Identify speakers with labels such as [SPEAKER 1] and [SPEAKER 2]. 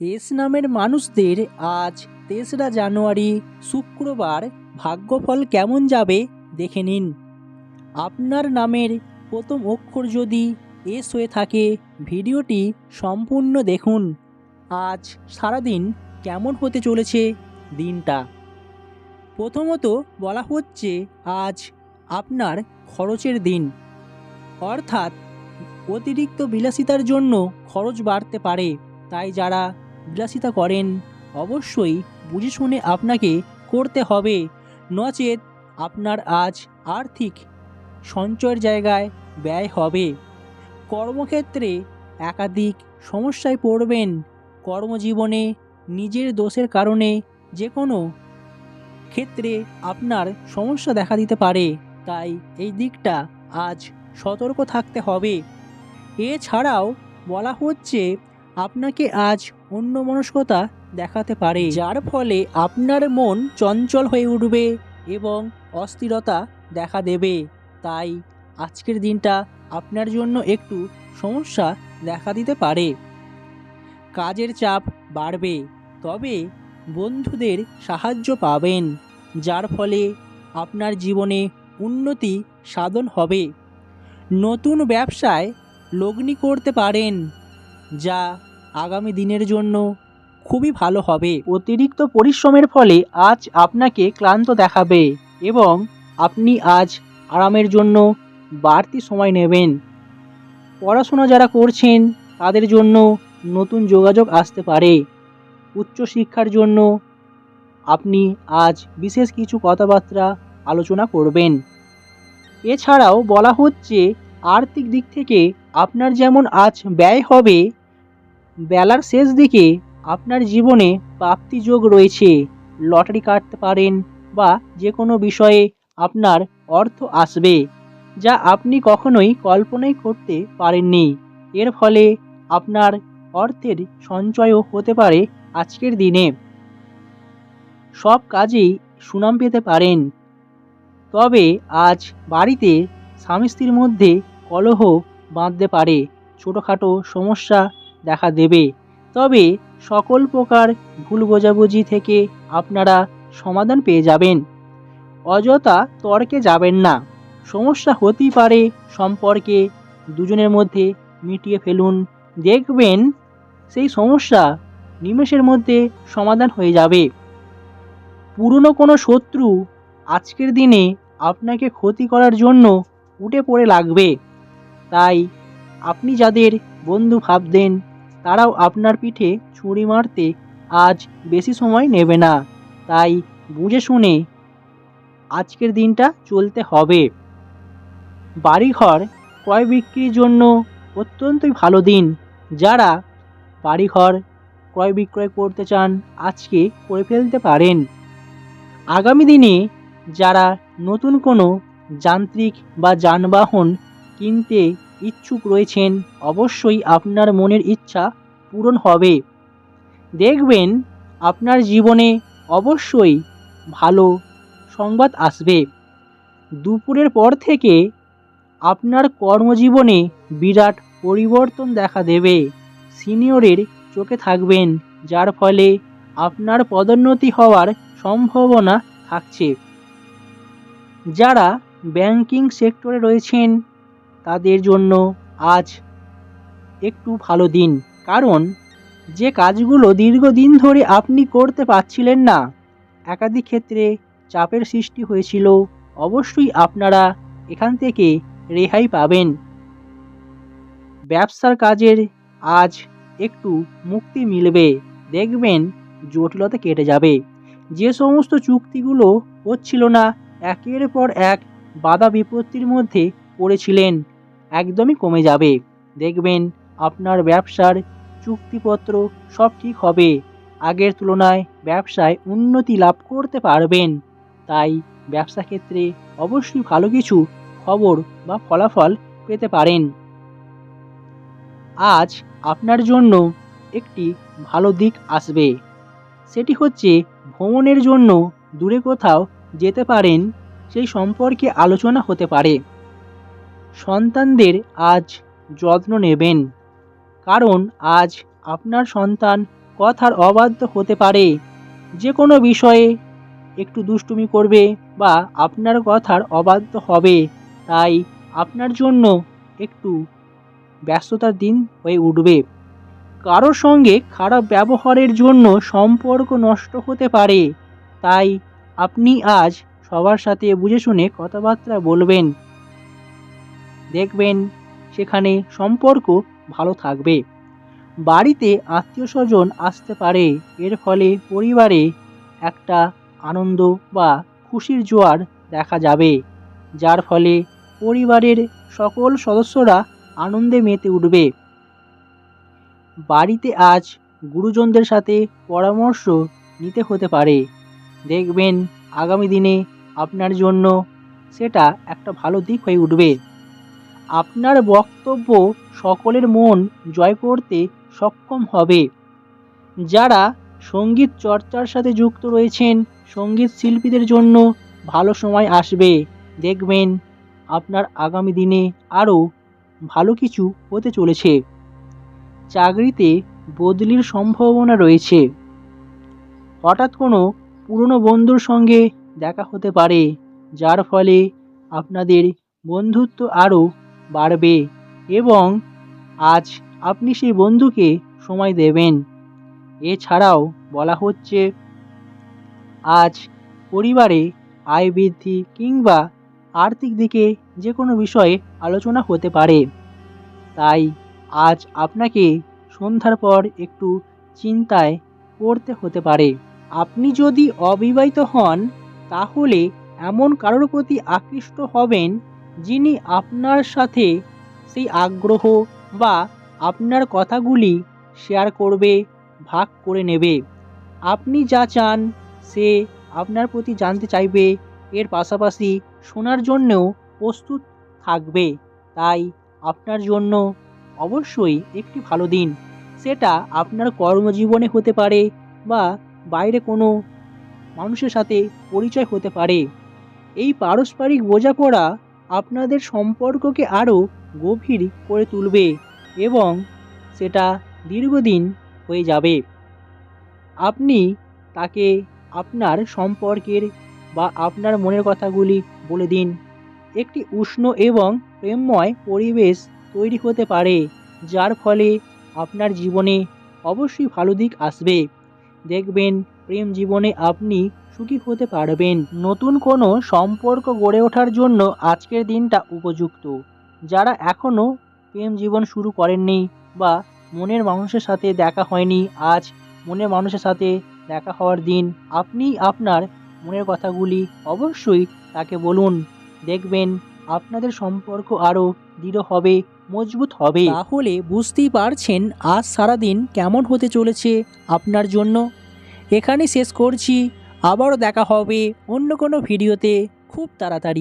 [SPEAKER 1] S নামের মানুষদের আজ তেসরা জানুয়ারি শুক্রবার ভাগ্যফল কেমন যাবে দেখে নিন। আপনার নামের প্রথম অক্ষর যদি এস হয়ে থাকে, ভিডিওটি সম্পূর্ণ দেখুন। আজ সারাদিন কেমন হতে চলেছে দিনটা? প্রথমত বলা হচ্ছে আজ আপনার খরচের দিন। অর্থাৎ অতিরিক্ত বিলাসিতার জন্য খরচ বাড়তে পারে। তাই যারা বিলাসিতা করেন। অবশ্যই বুঝে শুনে আপনাকে করতে হবে। নচেত আপনার আজ আর্থিক সঞ্চয়ের জায়গায় ব্যয় হবে। কর্মক্ষেত্রে একাধিক সমস্যায় পড়বেন। কর্মজীবনে নিজের দোষের কারণে যে কোনো ক্ষেত্রে আপনার সমস্যা দেখা দিতে পারে। তাই এই দিকটা আজ সতর্ক থাকতে হবে। এছাড়াও বলা হচ্ছে, আপনাকে আজ অন্যমনস্কতা দেখাতে পারে, যার ফলে আপনার মন চঞ্চল হয়ে উঠবে এবং অস্থিরতা দেখা দেবে। তাই আজকের দিনটা আপনার জন্য একটু সমস্যা দেখা দিতে পারে। কাজের চাপ বাড়বে, তবে বন্ধুদের সাহায্য পাবেন, যার ফলে আপনার জীবনে উন্নতি সাধন হবে। নতুন ব্যবসায় লগ্নি করতে পারেন, যা আগামী দিনের জন্য। খুবই ভালো হবে। অতিরিক্ত পরিশ্রমের ফলে আজ আপনাকে ক্লান্ত দেখাবে এবং আপনি আজ আরামের জন্য বাড়তি সময় নেবেন। পড়াশোনা যারা করছেন, তাদের জন্য নতুন যোগাযোগ আসতে পারে। উচ্চশিক্ষার জন্য আপনি আজ বিশেষ কিছু কথাবার্তা আলোচনা করবেন। এছাড়াও বলা হচ্ছে, আর্থিক দিক থেকে আপনার যেমন আজ ব্যয় হবে বেলার শেষ দিকে আপনার জীবনে প্রাপ্তিযোগ রয়েছে। লটারি কাটতে পারেন বা যে কোনো বিষয়ে আপনার অর্থ আসবে, যা আপনি কখনোই কল্পনাই করতে পারেননি। এর ফলে আপনার অর্থের সঞ্চয়ও হতে পারে আজকের দিনে। সব কাজেই সুনাম পেতে পারেন। তবে আজ বাড়িতে স্বামী স্ত্রীর মধ্যে কলহ বাঁধতে পারে। ছোটোখাটো সমস্যা দেখা দেবে। তবে সকল প্রকার ভুল বোঝাবুঝি থেকে আপনারা সমাধান পেয়ে যাবেন। অযথা তর্কে যাবেন না। সমস্যা হতেই পারে সম্পর্কে দুজনের মধ্যে মিটিয়ে ফেলুন। দেখবেন সেই সমস্যা নিমেষের মধ্যে সমাধান হয়ে যাবে। পুরনো কোনো শত্রু আজকের দিনে আপনাকে ক্ষতি করার জন্য উঠে পড়ে লাগবে। তাই আপনি যাদের বন্ধু ভাবতেন তারাও আপনার পিঠে ছুরি মারতে আজ বেশি সময় নেবে না। তাই বুঝে শুনে আজকের দিনটা চলতে হবে। বাড়িঘর ক্রয় বিক্রির জন্য অত্যন্তই ভালো দিন। যারা বাড়িঘর ক্রয় বিক্রয় করতে চান, আজকে করে ফেলতে পারেন। আগামী দিনে যারা নতুন কোনো যান্ত্রিক বা যানবাহন কিনতে ইচ্ছুক রয়েছেন, অবশ্যই আপনার মনের ইচ্ছা পূরণ হবে। দেখবেন, আপনার জীবনে অবশ্যই ভালো সংবাদ আসবে। দুপুরের পর থেকে আপনার কর্মজীবনে বিরাট পরিবর্তন দেখা দেবে। সিনিয়রের চোখে থাকবেন, যার ফলে আপনার পদোন্নতি হওয়ার সম্ভাবনা থাকছে। যারা ব্যাংকিং সেক্টরে রয়েছেন তাদের জন্য আজ একটু ভালো দিন। কারণ যে কাজগুলো দীর্ঘদিন ধরে আপনি করতে পারছিলেন না, একাধিক ক্ষেত্রে চাপের সৃষ্টি হয়েছিল, অবশ্যই আপনারা এখান থেকে রেহাই পাবেন। ব্যবসার কাজের আজ একটু মুক্তি মিলবে। দেখবেন জটিলতা কেটে যাবে। যে সমস্ত চুক্তিগুলো হচ্ছিল না, একের পর এক বাধা বিপত্তির মধ্যে পড়েছিলেন। একদমই কমে যাবে। দেখবেন আপনার ব্যবসার চুক্তিপত্র সব ঠিক হবে। আগের তুলনায় ব্যবসায় উন্নতি লাভ করতে পারবেন। তাই ব্যবসা ক্ষেত্রে অবশ্যই ভালো কিছু খবর বা ফলাফল পেতে পারেন। আজ আপনার জন্য একটি ভালো দিক আসবে। সেটি হচ্ছে ভ্রমণের জন্য দূরে কোথাও যেতে পারেন, সেই সম্পর্কে আলোচনা হতে পারে। সন্তানদের আজ যত্ন নেবেন। কারণ আজ আপনার সন্তান কথার অবাধ্য হতে পারে। যে কোনো বিষয়ে একটু দুষ্টুমি করবে বা আপনার কথার অবাধ্য হবে। তাই আপনার জন্য একটু ব্যস্ততার দিন হয়ে উঠবে। কারোর সঙ্গে খারাপ ব্যবহারের জন্য সম্পর্ক নষ্ট হতে পারে। তাই আপনি আজ সবার সাথে বুঝে শুনে কথাবার্তা বলবেন। দেখবেন সেখানে সম্পর্ক ভালো থাকবে। বাড়িতে আত্মীয় স্বজন আসতে পারে, এর ফলে পরিবারে একটা আনন্দ বা খুশির জোয়ার দেখা যাবে, যার ফলে পরিবারের সকল সদস্যরা আনন্দে মেতে উঠবে। বাড়িতে আজ গুরুজনদের সাথে পরামর্শ নিতে হতে পারে। দেখবেন আগামী দিনে আপনার জন্য সেটা একটা ভালো দিক হয়ে উঠবে। আপনার বক্তব্য সকলের মন জয় করতে সক্ষম হবে। যারা সংগীত চর্চার সাথে যুক্ত রয়েছেন, সংগীত শিল্পীদের জন্য ভালো সময় আসবে। দেখবেন আপনার আগামী দিনে আরও ভালো কিছু হতে চলেছে। চাকরিতে বদলির সম্ভাবনা রয়েছে। হঠাৎ কোনো পুরনো বন্ধুর সঙ্গে দেখা হতে পারে, যার ফলে আপনাদের বন্ধুত্ব আরও বাড়বে এবং আজ আপনি সেই বন্ধুকে সময় দেবেন। এছাড়াও বলা হচ্ছে, আজ পরিবারে আয় বৃদ্ধি কিংবা আর্থিক দিকে যে কোনো বিষয়ে আলোচনা হতে পারে। তাই আজ আপনাকে সন্ধ্যার পর একটু চিন্তায় পড়তে হতে পারে। আপনি যদি অবিবাহিত হন, তাহলে এমন কারোর প্রতি আকৃষ্ট হবেন যিনি আপনার সাথে সেই আগ্রহ বা আপনার কথাগুলি শেয়ার করবে, ভাগ করে নেবে। আপনি যা চান, সে আপনার প্রতি জানতে চাইবে। এর পাশাপাশি শোনার জন্যও প্রস্তুত থাকবে। তাই আপনার জন্য অবশ্যই একটি ভালো দিন। সেটা আপনার কর্মজীবনে হতে পারে বা বাইরে কোনো মানুষের সাথে পরিচয় হতে পারে। এই পারস্পরিক বোঝাপড়া আপনাদের সম্পর্ককে আরও গভীর করে তুলবে এবং সেটা দীর্ঘদিন হয়ে যাবে। আপনি তাকে আপনার সম্পর্কের বা আপনার মনের কথাগুলি বলে দিন। একটি উষ্ণ এবং প্রেমময় পরিবেশ তৈরি হতে পারে, যার ফলে আপনার জীবনে অবশ্যই ভালো দিক আসবে। দেখবেন প্রেম জীবনে আপনি সুখী হতে পারবেন। নতুন কোনো সম্পর্ক গড়ে ওঠার জন্য আজকের দিনটা উপযুক্ত। যারা এখনও প্রেম জীবন শুরু করেননি বা মনের মানুষের সাথে দেখা হয়নি, আজ মনের মানুষের সাথে দেখা হওয়ার দিন, আপনি আপনার মনের কথাগুলি অবশ্যই তাকে বলুন। দেখবেন আপনাদের সম্পর্ক আরও দৃঢ় হবে, মজবুত হবে। তাহলে বুঝতেই পারছেন আজ সারাদিন কেমন হতে চলেছে আপনার জন্য। এখানে শেষ করছি। আবারও দেখা হবে অন্য কোনো ভিডিওতে খুব তাড়াতাড়ি।